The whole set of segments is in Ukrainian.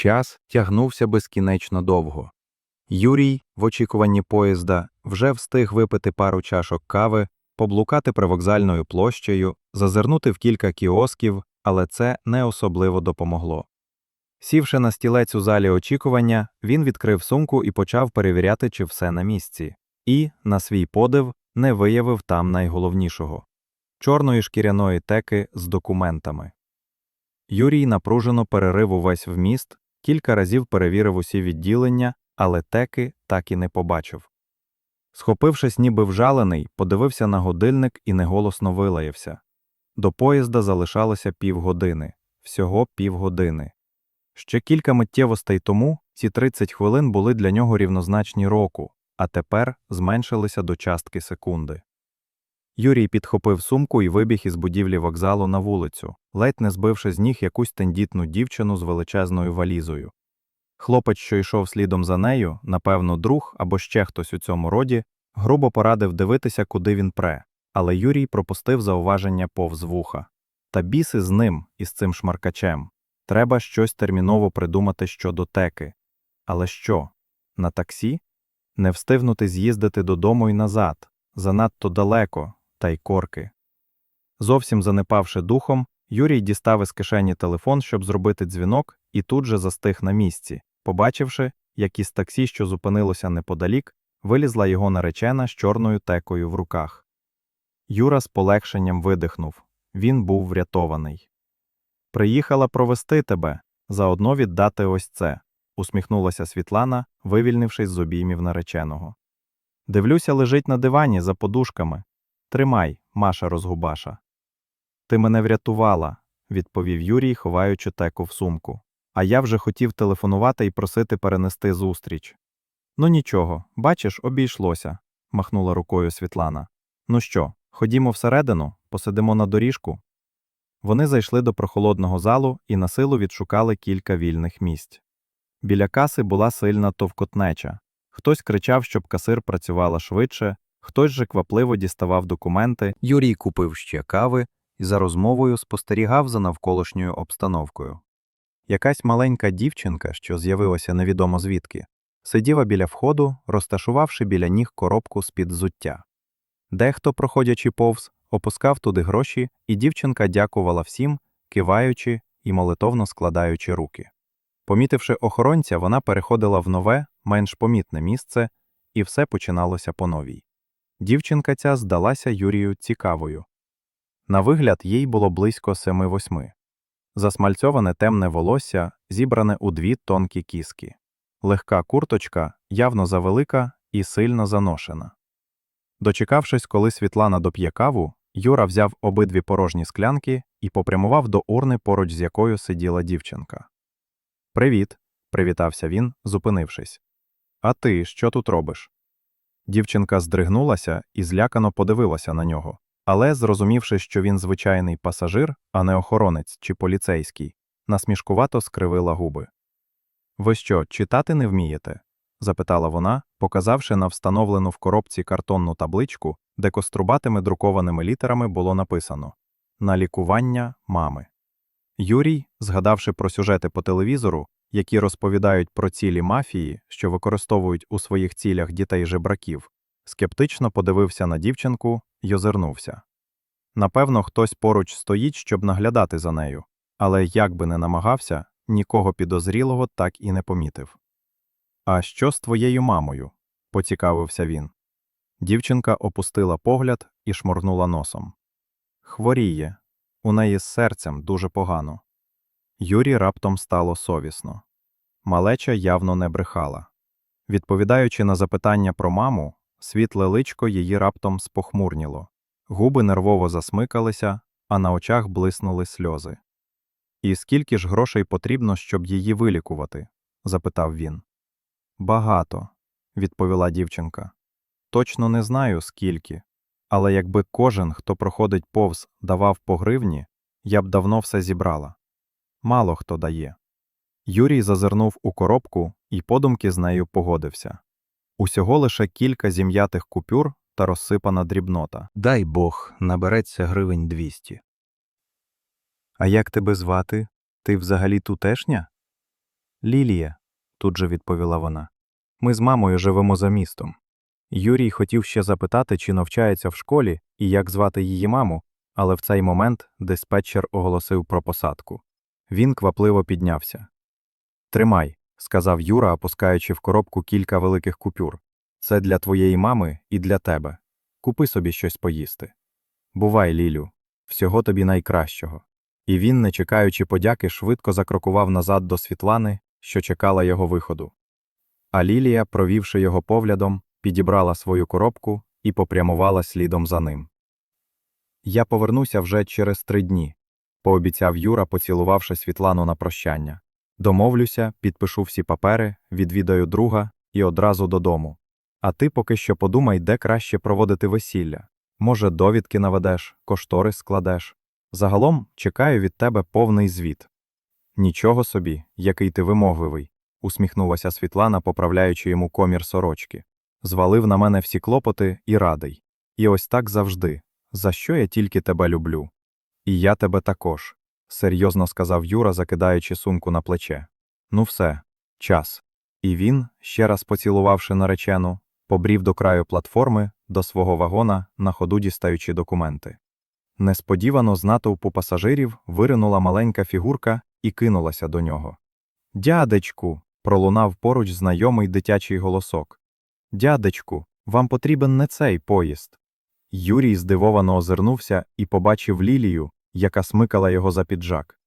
Час тягнувся безкінечно довго. Юрій, в очікуванні поїзда, вже встиг випити пару чашок кави, поблукати привокзальною площею, зазирнути в кілька кіосків, але це не особливо допомогло. Сівши на стілець у залі очікування, він відкрив сумку і почав перевіряти, чи все на місці. І, на свій подив, не виявив там найголовнішого чорної шкіряної теки з документами. Юрій напружено перерив увесь вміст, кілька разів перевірив усі відділення, але теки так і не побачив. Схопившись, ніби вжалений, подивився на годинник і неголосно вилаявся. До поїзда залишалося півгодини, всього півгодини. Ще кілька миттєвостей тому ці 30 хвилин були для нього рівнозначні року, а тепер зменшилися до частки секунди. Юрій підхопив сумку і вибіг із будівлі вокзалу на вулицю, ледь не збивши з ніг якусь тендітну дівчину з величезною валізою. Хлопець, що йшов слідом за нею, напевно, друг або ще хтось у цьому роді, грубо порадив дивитися, куди він пре, але Юрій пропустив зауваження повз вуха. Та біси з ним, із цим шмаркачем. Треба щось терміново придумати щодо теки. Але що? На таксі? Не встигнути з'їздити додому і назад, занадто далеко, та й корки. Зовсім занепавши духом, Юрій дістав із кишені телефон, щоб зробити дзвінок, і тут же застиг на місці, побачивши, як із таксі, що зупинилося неподалік, вилізла його наречена з чорною текою в руках. Юра з полегшенням видихнув він був врятований. Приїхала провести тебе, заодно віддати ось це, усміхнулася Світлана, вивільнившись з обіймів нареченого. Дивлюся, лежить на дивані за подушками. Тримай, Маша розгубаша. Ти мене врятувала, відповів Юрій, ховаючи теку в сумку. А я вже хотів телефонувати і просити перенести зустріч. Ну нічого, бачиш, обійшлося, махнула рукою Світлана. Ну що, ходімо всередину, посидимо на доріжку. Вони зайшли до прохолодного залу і на силу відшукали кілька вільних місць. Біля каси була сильна товкотнеча. Хтось кричав, щоб касир працювала швидше, хтось же квапливо діставав документи. Юрій купив ще кави і за розмовою спостерігав за навколишньою обстановкою. Якась маленька дівчинка, що з'явилася невідомо звідки, сиділа біля входу, розташувавши біля ніг коробку з-під зуття. Дехто, проходячи повз, опускав туди гроші, і дівчинка дякувала всім, киваючи і молитовно складаючи руки. Помітивши охоронця, вона переходила в нове, менш помітне місце, і все починалося по новій. Дівчинка ця здалася Юрію цікавою. На вигляд, їй було близько семи-восьми. Засмальцьоване темне волосся, зібране у дві тонкі кіски. Легка курточка, явно завелика і сильно заношена. Дочекавшись, коли Світлана доп'є каву, Юра взяв обидві порожні склянки і попрямував до урни, поруч з якою сиділа дівчинка. Привіт, привітався він, зупинившись. А ти що тут робиш? Дівчинка здригнулася і злякано подивилася на нього, але, зрозумівши, що він звичайний пасажир, а не охоронець чи поліцейський, насмішкувато скривила губи. Ви що, читати не вмієте? запитала вона, показавши на встановлену в коробці картонну табличку, де кострубатими друкованими літерами було написано На лікування мами. Юрій, згадавши про сюжети по телевізору, які розповідають про цілі мафії, що використовують у своїх цілях дітей жебраків, скептично подивився на дівчинку й озирнувся. Напевно, хтось поруч стоїть, щоб наглядати за нею, але як би не намагався, нікого підозрілого так і не помітив. А що з твоєю мамою? поцікавився він. Дівчинка опустила погляд і шморгнула носом. Хворіє, у неї з серцем дуже погано. Юрі раптом стало совісно. Малеча явно не брехала. Відповідаючи на запитання про маму, світле личко її раптом спохмурніло, губи нервово засмикалися, а на очах блиснули сльози. І скільки ж грошей потрібно, щоб її вилікувати? запитав він. Багато, відповіла дівчинка. Точно не знаю, скільки, але якби кожен, хто проходить повз, давав по гривні, я б давно все зібрала. Мало хто дає. Юрій зазирнув у коробку і подумки з нею погодився. Усього лише кілька зім'ятих купюр та розсипана дрібнота. Дай Бог, набереться гривень двісті. А як тебе звати? Ти взагалі тутешня? Лілія, тут же відповіла вона. Ми з мамою живемо за містом. Юрій хотів ще запитати, чи навчається в школі і як звати її маму, але в цей момент диспетчер оголосив про посадку. Він квапливо піднявся. Тримай, сказав Юра, опускаючи в коробку кілька великих купюр. Це для твоєї мами і для тебе. Купи собі щось поїсти. Бувай, Лілю, всього тобі найкращого. І він, не чекаючи подяки, швидко закрокував назад до Світлани, що чекала його виходу. А Лілія, провівши його поглядом, підібрала свою коробку і попрямувала слідом за ним. Я повернуся вже через три дні, пообіцяв Юра, поцілувавши Світлану на прощання. Домовлюся, підпишу всі папери, відвідаю друга і одразу додому. А ти поки що подумай, де краще проводити весілля. Може, довідки наведеш, кошторис складеш. Загалом чекаю від тебе повний звіт. Нічого собі, який ти вимогливий, усміхнулася Світлана, поправляючи йому комір сорочки. Звалив на мене всі клопоти і радий. І ось так завжди. За що я тільки тебе люблю? І я тебе також, серйозно сказав Юра, закидаючи сумку на плече. Ну все, час. І він, ще раз поцілувавши наречену, побрів до краю платформи, до свого вагона, на ходу дістаючи документи. Несподівано з натовпу пасажирів виринула маленька фігурка і кинулася до нього. Дядечку. пролунав поруч знайомий дитячий голосок. Дядечку, вам потрібен не цей поїзд. Юрій здивовано озирнувся і побачив Лілію, яка смикала його за піджак.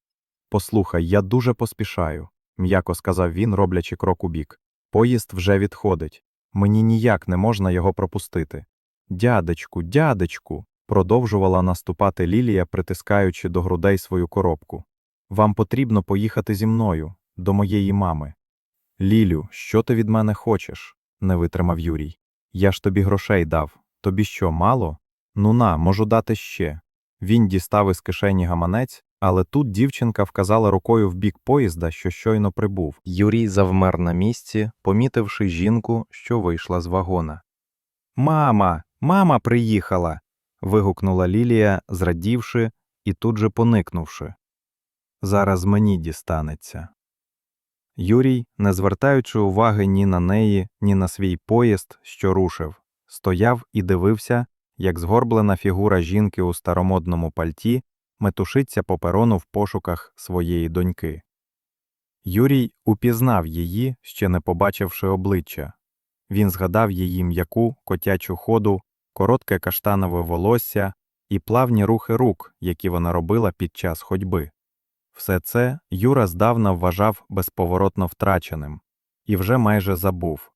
Послухай, я дуже поспішаю, м'яко сказав він, роблячи крок у бік. Поїзд вже відходить. Мені ніяк не можна його пропустити. Дядечку, дядечку, продовжувала наступати Лілія, притискаючи до грудей свою коробку. Вам потрібно поїхати зі мною, до моєї мами. Лілю, що ти від мене хочеш? не витримав Юрій. Я ж тобі грошей дав. Тобі що, мало? Ну на, можу дати ще. Він дістав із кишені гаманець, але тут дівчинка вказала рукою в бік поїзда, що щойно прибув. Юрій завмер на місці, помітивши жінку, що вийшла з вагона. Мама, мама приїхала. вигукнула Лілія, зрадівши і тут же поникнувши. Зараз мені дістанеться. Юрій, не звертаючи уваги ні на неї, ні на свій поїзд, що рушив, стояв і дивився, як згорблена фігура жінки у старомодному пальті метушиться по перону в пошуках своєї доньки. Юрій упізнав її, ще не побачивши обличчя. Він згадав її м'яку котячу ходу, коротке каштанове волосся і плавні рухи рук, які вона робила під час ходьби. Все це Юра здавна вважав безповоротно втраченим і вже майже забув,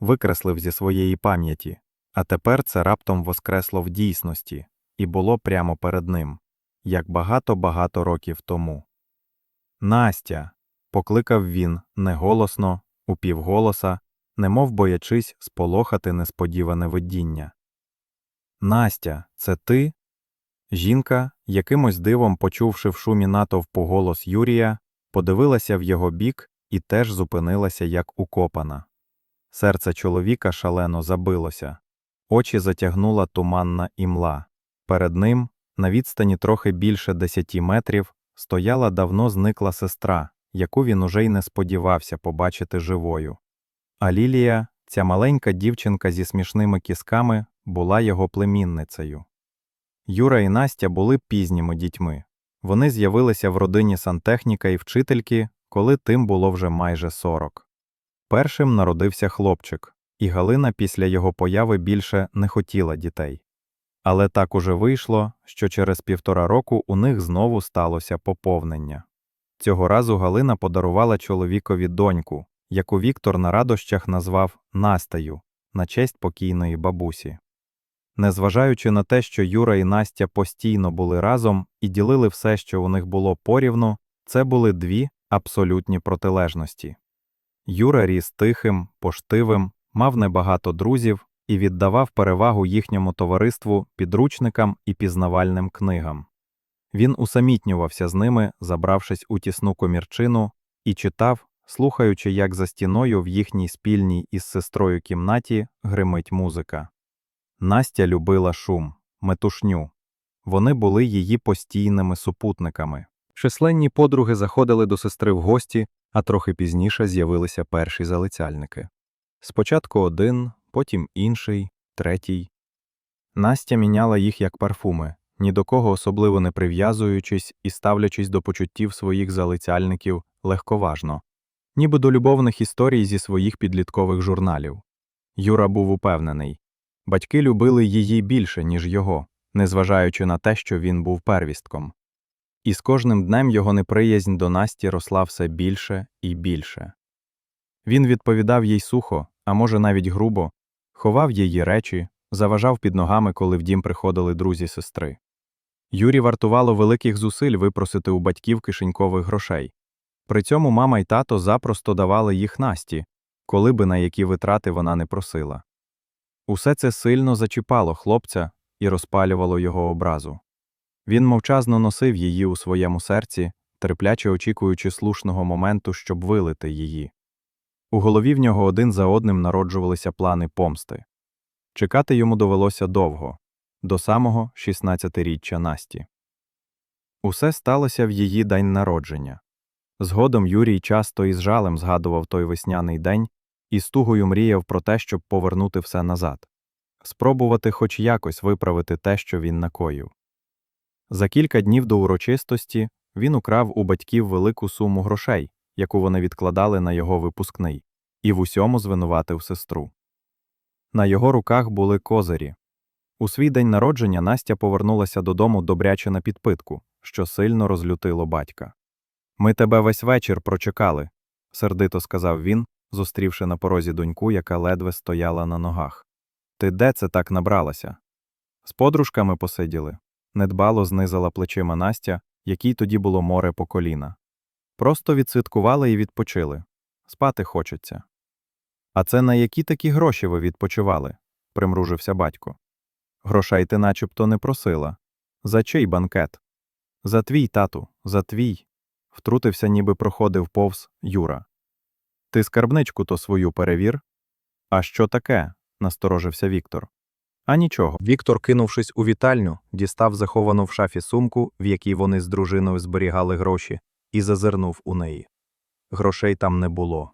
викреслив зі своєї пам'яті, а тепер це раптом воскресло в дійсності і було прямо перед ним, як багато-багато років тому. Настя. покликав він неголосно, упівголоса, немов боячись сполохати несподіване видіння. Настя, це ти? Жінка, якимось дивом почувши в шумі натовпу голос Юрія, подивилася в його бік і теж зупинилася як укопана. Серце чоловіка шалено забилося, очі затягнула туманна імла. Перед ним, на відстані трохи більше десяти метрів, стояла давно зникла сестра, яку він уже й не сподівався побачити живою. А Лілія, ця маленька дівчинка зі смішними кісками, була його племінницею. Юра і Настя були пізніми дітьми. Вони з'явилися в родині сантехніка і вчительки, коли тим було вже майже 40. Першим народився хлопчик, і Галина після його появи більше не хотіла дітей. Але так уже вийшло, що через півтора року у них знову сталося поповнення. Цього разу Галина подарувала чоловікові доньку, яку Віктор на радощах назвав Настею на честь покійної бабусі. Незважаючи на те, що Юра і Настя постійно були разом і ділили все, що у них було порівну, це були дві абсолютні протилежності. Юра ріс тихим, поштивим, мав небагато друзів і віддавав перевагу їхньому товариству, підручникам і пізнавальним книгам. Він усамітнювався з ними, забравшись у тісну комірчину, і читав, слухаючи, як за стіною в їхній спільній із сестрою кімнаті гримить музика. Настя любила шум, метушню. Вони були її постійними супутниками. Численні подруги заходили до сестри в гості, А трохи пізніше з'явилися перші залицяльники. Спочатку один, потім інший, третій. Настя міняла їх як парфуми, ні до кого особливо не прив'язуючись і ставлячись до почуттів своїх залицяльників легковажно, ніби до любовних історій зі своїх підліткових журналів. Юра був упевнений. Батьки любили її більше, ніж його, незважаючи на те, що він був первістком. І з кожним днем його неприязнь до Насті росла все більше і більше. Він відповідав їй сухо, а може навіть грубо, ховав її речі, заважав під ногами, коли в дім приходили друзі сестри. Юрі вартувало великих зусиль випросити у батьків кишенькових грошей. При цьому мама й тато запросто давали їх Насті, коли би на які витрати вона не просила. Усе це сильно зачіпало хлопця і розпалювало його образу. Він мовчазно носив її у своєму серці, терпляче очікуючи слушного моменту, щоб вилити її. У голові в нього один за одним народжувалися плани помсти. Чекати йому довелося довго, до самого 16-річчя Насті. Усе сталося в її день народження. Згодом Юрій часто із жалем згадував той весняний день і з тугою мріяв про те, щоб повернути все назад, спробувати хоч якось виправити те, що він накоїв. За кілька днів до урочистості він украв у батьків велику суму грошей, яку вони відкладали на його випускний, і в усьому звинуватив сестру. На його руках були козирі. У свій день народження Настя повернулася додому добряче на підпитку, що сильно розлютило батька. Ми тебе весь вечір прочекали, сердито сказав він, зустрівши на порозі доньку, яка ледве стояла на ногах. Ти де це так набралася? З подружками посиділи. Недбало знизила плечима Настя, якій тоді було море по коліна. Просто відсвяткували і відпочили. Спати хочеться. А це на які такі гроші ви відпочивали? примружився батько. Грошей ти начебто не просила. За чий банкет? За твій, тату, за твій. Втрутився, ніби проходив повз Юра. Ти скарбничку то свою перевір? А що таке? насторожився Віктор. А нічого. Віктор, кинувшись у вітальню, дістав заховану в шафі сумку, в якій вони з дружиною зберігали гроші, і зазирнув у неї. Грошей там не було.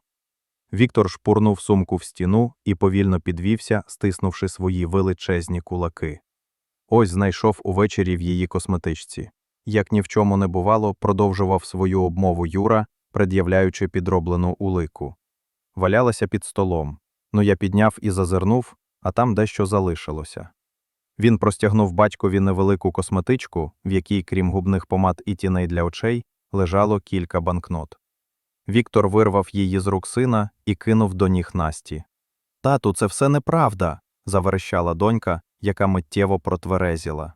Віктор шпурнув сумку в стіну і повільно підвівся, стиснувши свої величезні кулаки. Ось знайшов увечері в її косметичці. Як ні в чому не бувало, продовжував свою обмову Юра, пред'являючи підроблену улику. Валялася під столом. Ну я підняв і зазирнув, а там дещо залишилося. Він простягнув батькові невелику косметичку, в якій, крім губних помад і тіней для очей, лежало кілька банкнот. Віктор вирвав її з рук сина і кинув до ніг Насті. Тату, це все неправда. заверещала донька, яка миттєво протверезіла.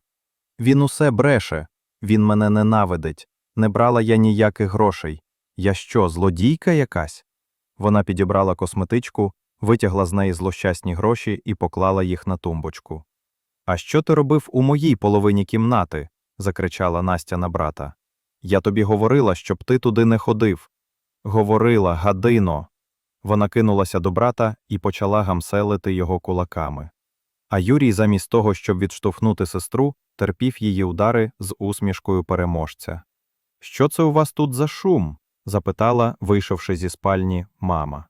Він усе бреше, він мене ненавидить. Не брала я ніяких грошей. Я що, злодійка якась? Вона підібрала косметичку, витягла з неї злощасні гроші і поклала їх на тумбочку. А що ти робив у моїй половині кімнати? закричала Настя на брата. Я тобі говорила, щоб ти туди не ходив. Говорила, гадино. Вона кинулася до брата і почала гамселити його кулаками. А Юрій, замість того, щоб відштовхнути сестру, терпів її удари з усмішкою переможця. Що це у вас тут за шум? запитала, вийшовши зі спальні, мама.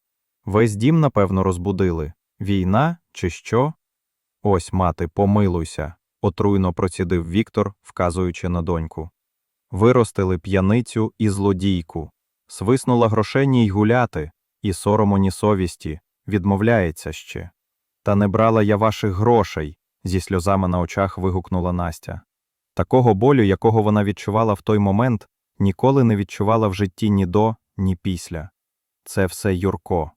Весь дім, напевно, розбудили. Війна чи що? Ось, мати, помилуйся, отруйно процідив Віктор, вказуючи на доньку. Виростили п'яницю і злодійку. Свиснула грошені й гуляти, і сорому, ні совісті, відмовляється ще. Та не брала я ваших грошей, зі сльозами на очах вигукнула Настя. Такого болю, якого вона відчувала в той момент, ніколи не відчувала в житті ні до, ні після. Це все Юрко.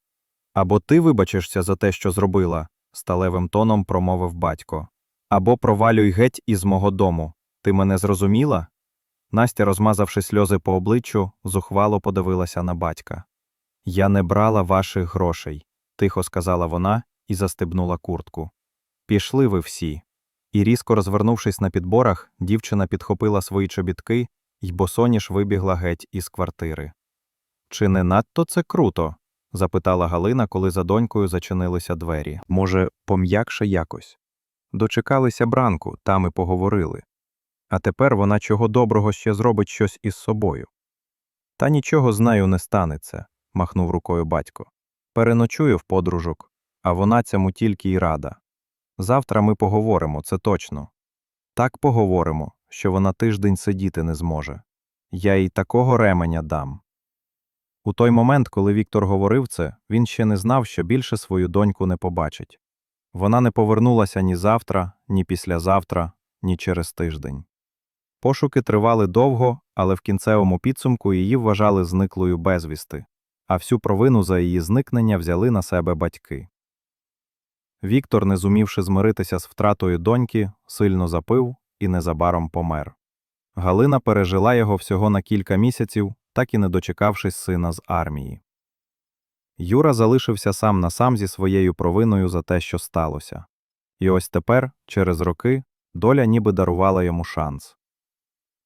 Або ти вибачишся за те, що зробила, сталевим тоном промовив батько. Або провалюй геть із мого дому. Ти мене зрозуміла? Настя, розмазавши сльози по обличчю, зухвало подивилася на батька. Я не брала ваших грошей, тихо сказала вона і застебнула куртку. Пішли ви всі. І різко розвернувшись на підборах, дівчина підхопила свої чобітки й босоніж вибігла геть із квартири. Чи не надто це круто? запитала Галина, коли за донькою зачинилися двері. Може, пом'якше якось. Дочекалися бранку, там і поговорили. А тепер вона чого доброго ще зробить щось із собою. Та нічого з нею не станеться, махнув рукою батько. Переночую в подружок, а вона цьому тільки й рада. Завтра ми поговоримо, це точно. Так поговоримо, що вона тиждень сидіти не зможе. Я їй такого ременя дам. У той момент, коли Віктор говорив це, він ще не знав, що більше свою доньку не побачить. Вона не повернулася ні завтра, ні післязавтра, ні через тиждень. Пошуки тривали довго, але в кінцевому підсумку її вважали зниклою безвісти, а всю провину за її зникнення взяли на себе батьки. Віктор, не зумівши змиритися з втратою доньки, сильно запив і незабаром помер. Галина пережила його всього на кілька місяців, так і не дочекавшись сина з армії. Юра залишився сам на сам зі своєю провиною за те, що сталося. І ось тепер, через роки, доля ніби дарувала йому шанс.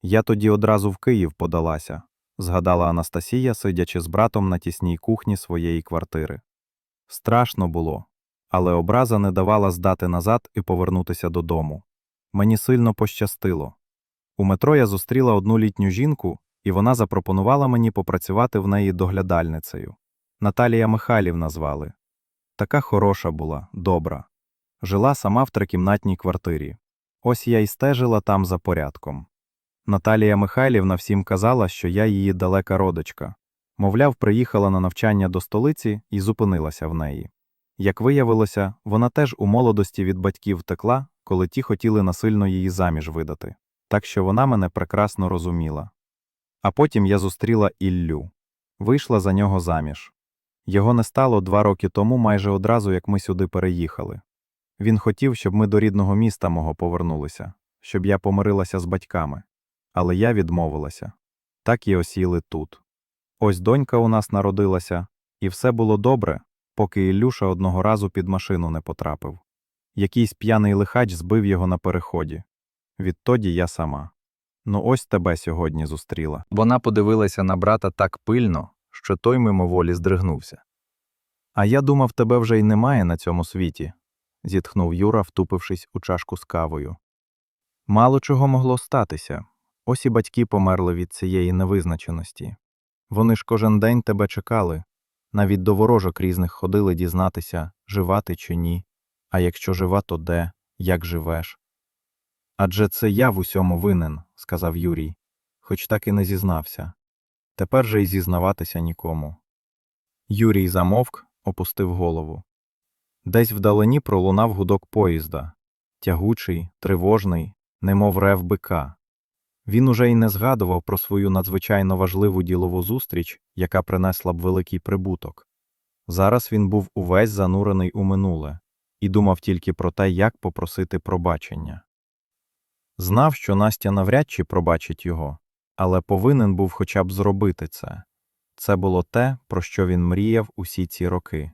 Я тоді одразу в Київ подалася, згадала Анастасія, сидячи з братом на тісній кухні своєї квартири. Страшно було, але образа не давала здати назад і повернутися додому. Мені сильно пощастило. У метро я зустріла одну літню жінку, і вона запропонувала мені попрацювати в неї доглядальницею. Наталія Михайлівна звали. Така хороша була, добра. Жила сама в трикімнатній квартирі. Ось я й стежила там за порядком. Наталія Михайлівна всім казала, що я її далека родичка. Мовляв, приїхала на навчання до столиці і зупинилася в неї. Як виявилося, вона теж у молодості від батьків втекла, коли ті хотіли насильно її заміж видати. Так що вона мене прекрасно розуміла. А потім я зустріла Іллю. Вийшла за нього заміж. Його не стало два роки тому майже одразу, як ми сюди переїхали. Він хотів, щоб ми до рідного міста мого повернулися, щоб я помирилася з батьками. Але я відмовилася. Так і осіли тут. Ось донька у нас народилася, і все було добре, поки Ілюша одного разу під машину не потрапив. Якийсь п'яний лихач збив його на переході. Відтоді я сама. Ну ось тебе сьогодні зустріла. Вона подивилася на брата так пильно, що той мимоволі здригнувся. А я думав, тебе вже й немає на цьому світі, зітхнув Юра, втупившись у чашку з кавою. Мало чого могло статися. Ось і батьки померли від цієї невизначеності. Вони ж кожен день тебе чекали, навіть до ворожок різних ходили дізнатися, жива ти чи ні, а якщо жива, то де, як живеш. Адже це я в усьому винен, сказав Юрій, хоч так і не зізнався. Тепер же й зізнаватися нікому. Юрій замовк, опустив голову. Десь вдалині пролунав гудок поїзда тягучий, тривожний, немов рев бика. Він уже й не згадував про свою надзвичайно важливу ділову зустріч, яка принесла б великий прибуток. Зараз він був увесь занурений у минуле і думав тільки про те, як попросити пробачення. Знав, що Настя навряд чи пробачить його, але повинен був хоча б зробити це. Це було те, про що він мріяв усі ці роки.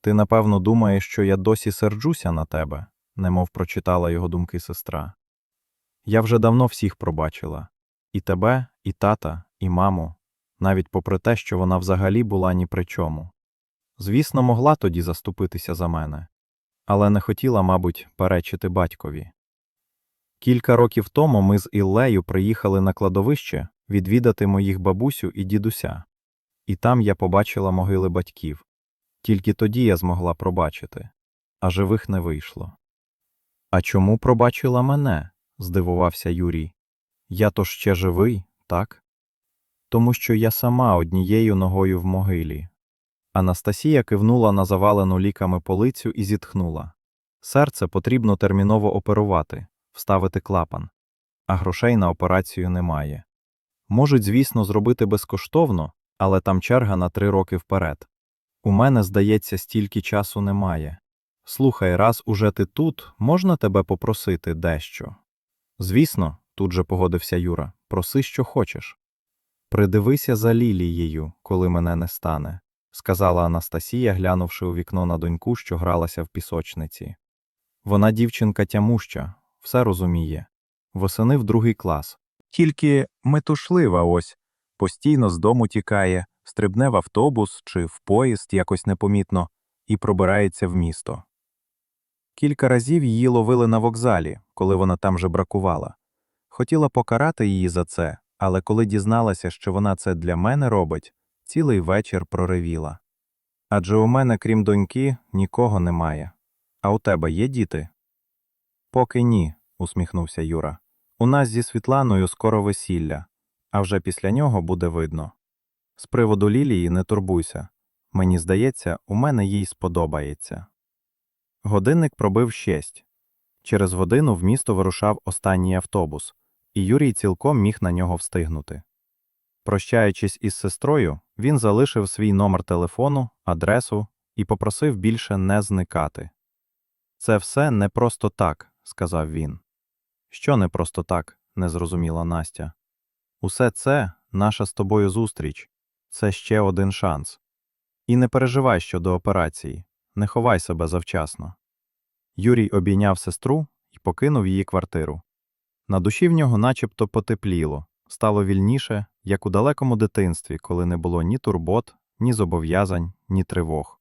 Ти, напевно, думаєш, що я досі серджуся на тебе, немов прочитала його думки сестра. Я вже давно всіх пробачила і тебе, і тата, і маму, навіть попри те, що вона взагалі була ні при чому. Звісно, могла тоді заступитися за мене, але не хотіла, мабуть, перечити батькові. Кілька років тому ми з Іллею приїхали на кладовище відвідати моїх бабусю і дідуся, і там я побачила могили батьків. Тільки тоді я змогла пробачити, а живих не вийшло. А чому пробачила мене? Здивувався Юрій. Я то ще живий, так? Тому що я сама однією ногою в могилі. Анастасія кивнула на завалену ліками полицю і зітхнула. Серце потрібно терміново оперувати, вставити клапан, а грошей на операцію немає. Можуть, звісно, зробити безкоштовно, але там черга на три роки вперед. У мене, здається, стільки часу немає. Слухай, раз уже ти тут, можна тебе попросити дещо? Звісно, тут же погодився Юра, проси, що хочеш. Придивися за Лілією, коли мене не стане, сказала Анастасія, глянувши у вікно на доньку, що гралася в пісочниці. Вона дівчинка тямуща, все розуміє. Восени в другий клас. Тільки метушлива ось, постійно з дому тікає, стрибне в автобус чи в поїзд якось непомітно і пробирається в місто. Кілька разів її ловили на вокзалі, коли вона там же бракувала. Хотіла покарати її за це, але коли дізналася, що вона це для мене робить, цілий вечір проривіла. Адже у мене, крім доньки, нікого немає. А у тебе є діти? Поки ні, усміхнувся Юра. У нас зі Світланою скоро весілля, а вже після нього буде видно. З приводу Лілії не турбуйся. Мені здається, у мене їй сподобається. Годинник пробив шість. Через годину в місто вирушав останній автобус, і Юрій цілком міг на нього встигнути. Прощаючись із сестрою, він залишив свій номер телефону, адресу і попросив більше не зникати. Це все не просто так, сказав він. Що не просто так, не зрозуміла Настя. Усе це наша з тобою зустріч, це ще один шанс. І не переживай щодо операції, не ховай себе завчасно. Юрій обійняв сестру і покинув її квартиру. На душі в нього начебто потепліло, стало вільніше, як у далекому дитинстві, коли не було ні турбот, ні зобов'язань, ні тривог.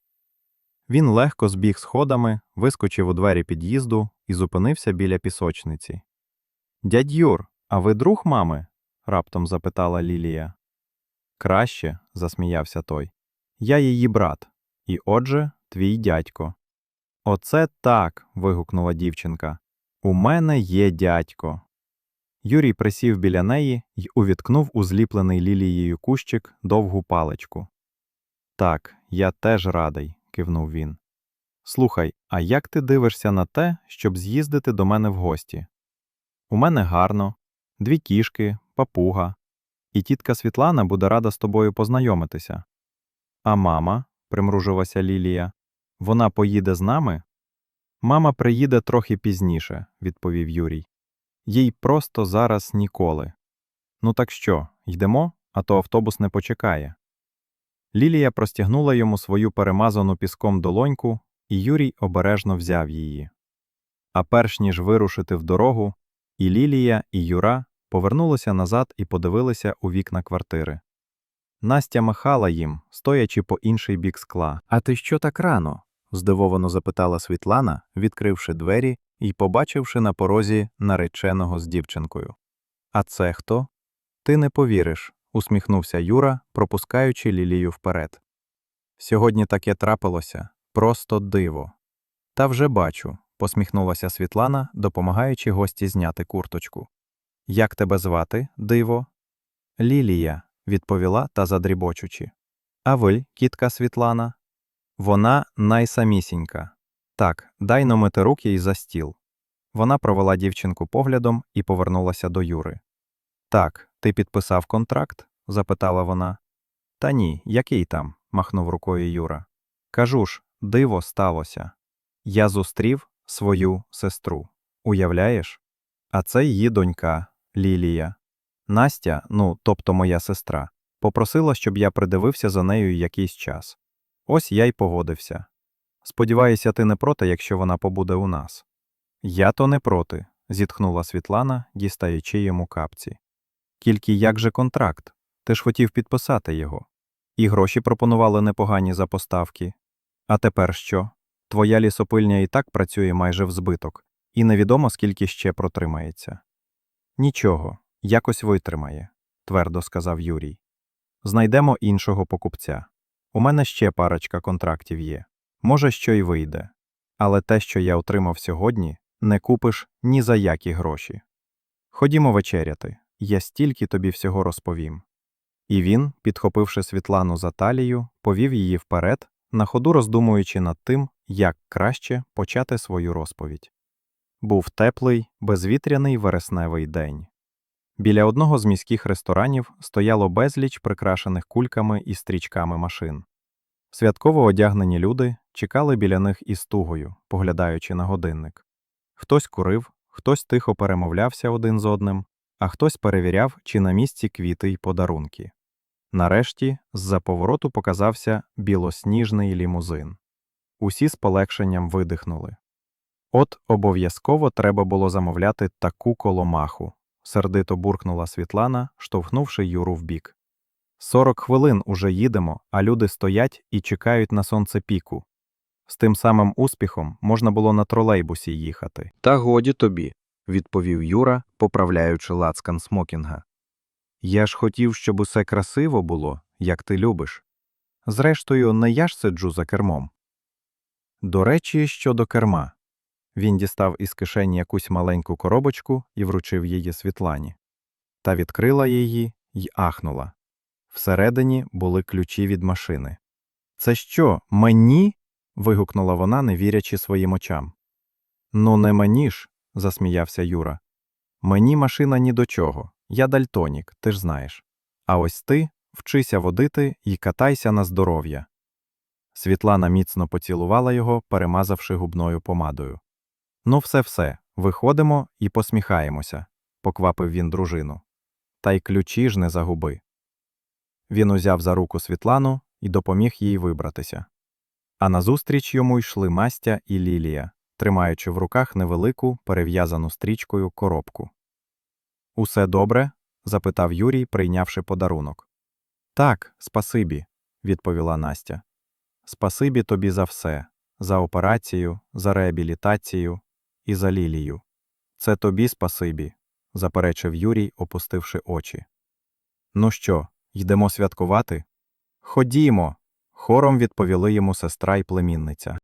Він легко збіг сходами, вискочив у двері під'їзду і зупинився біля пісочниці. Дядь Юр, а ви друг мами? раптом запитала Лілія. Краще, засміявся той. Я її брат, і отже, твій дядько. Оце так. вигукнула дівчинка. У мене є дядько. Юрій присів біля неї й увіткнув у зліплений лілією кущик довгу паличку. Так, я теж радий, кивнув він. Слухай, а як ти дивишся на те, щоб з'їздити до мене в гості? У мене гарно, дві кішки, папуга, і тітка Світлана буде рада з тобою познайомитися. А мама, примружувалася Лілія, вона поїде з нами? Мама приїде трохи пізніше, відповів Юрій. Їй просто зараз ніколи. Ну так що, йдемо, а то автобус не почекає. Лілія простягнула йому свою перемазану піском долоньку, і Юрій обережно взяв її. А перш ніж вирушити в дорогу, і Лілія, і Юра повернулися назад і подивилися у вікна квартири. Настя махала їм, стоячи по інший бік скла. А ти що так рано? Здивовано запитала Світлана, відкривши двері і побачивши на порозі нареченого з дівчинкою. А це хто? Ти не повіриш, усміхнувся Юра, пропускаючи Лілію вперед. Сьогодні таке трапилося просто диво. Та вже бачу, посміхнулася Світлана, допомагаючи гості зняти курточку. Як тебе звати, диво? Лілія, відповіла та задрібочучи. А ви, кітка Світлана? Вона найсамісінька. Так, дай номити руки й за стіл. Вона провела дівчинку поглядом і повернулася до Юри. Так, ти підписав контракт? запитала вона. Та ні, який там? махнув рукою Юра. Кажу ж, диво сталося. Я зустрів свою сестру. Уявляєш? А це її донька Лілія. Настя, ну, тобто моя сестра, попросила, щоб я придивився за нею якийсь час. Ось я й погодився. Сподіваюся, ти не проти, якщо вона побуде у нас. Я то не проти, зітхнула Світлана, дістаючи йому капці. Тільки як же контракт? Ти ж хотів підписати його. І гроші пропонували непогані за поставки. А тепер що? Твоя лісопильня і так працює майже в збиток, і невідомо, скільки ще протримається. Нічого, якось витримає, твердо сказав Юрій. Знайдемо іншого покупця. У мене ще парочка контрактів є. Може, що й вийде. Але те, що я отримав сьогодні, не купиш ні за які гроші. Ходімо вечеряти, я стільки тобі всього розповім. І він, підхопивши Світлану за талію, повів її вперед, на ходу роздумуючи над тим, як краще почати свою розповідь. Був теплий, безвітряний вересневий день. Біля одного з міських ресторанів стояло безліч прикрашених кульками і стрічками машин. Святково одягнені люди чекали біля них із тугою, поглядаючи на годинник. Хтось курив, хтось тихо перемовлявся один з одним, а хтось перевіряв, чи на місці квіти й подарунки. Нарешті з-за повороту показався білосніжний лімузин. Усі з полегшенням видихнули. От обов'язково треба було замовляти таку коломаху, сердито буркнула Світлана, штовхнувши Юру вбік. Сорок хвилин уже їдемо, а люди стоять і чекають на сонцепіку. З тим самим успіхом можна було на тролейбусі їхати. Та годі тобі, відповів Юра, поправляючи лацкан смокінга. Я ж хотів, щоб усе красиво було, як ти любиш. Зрештою, не я ж сиджу за кермом. До речі, щодо керма. Він дістав із кишені якусь маленьку коробочку і вручив її Світлані. Та відкрила її й ахнула. Всередині були ключі від машини. Це що, мені? вигукнула вона, не вірячи своїм очам. Ну, не мені ж, засміявся Юра. Мені машина ні до чого. Я дальтонік, ти ж знаєш. А ось ти вчися водити і катайся на здоров'я. Світлана міцно поцілувала його, перемазавши губною помадою. Ну, все все, виходимо і посміхаємося, поквапив він дружину. Та й ключі ж не загуби. Він узяв за руку Світлану і допоміг їй вибратися. А назустріч йому йшли Мастя і Лілія, тримаючи в руках невелику, перев'язану стрічкою коробку. Усе добре? запитав Юрій, прийнявши подарунок. Так, спасибі, відповіла Настя. Спасибі тобі за все, за операцію, за реабілітацію і за Лілію. Це тобі спасибі, заперечив Юрій, опустивши очі. Ну що, йдемо святкувати? Ходімо. хором відповіли йому сестра й племінниця.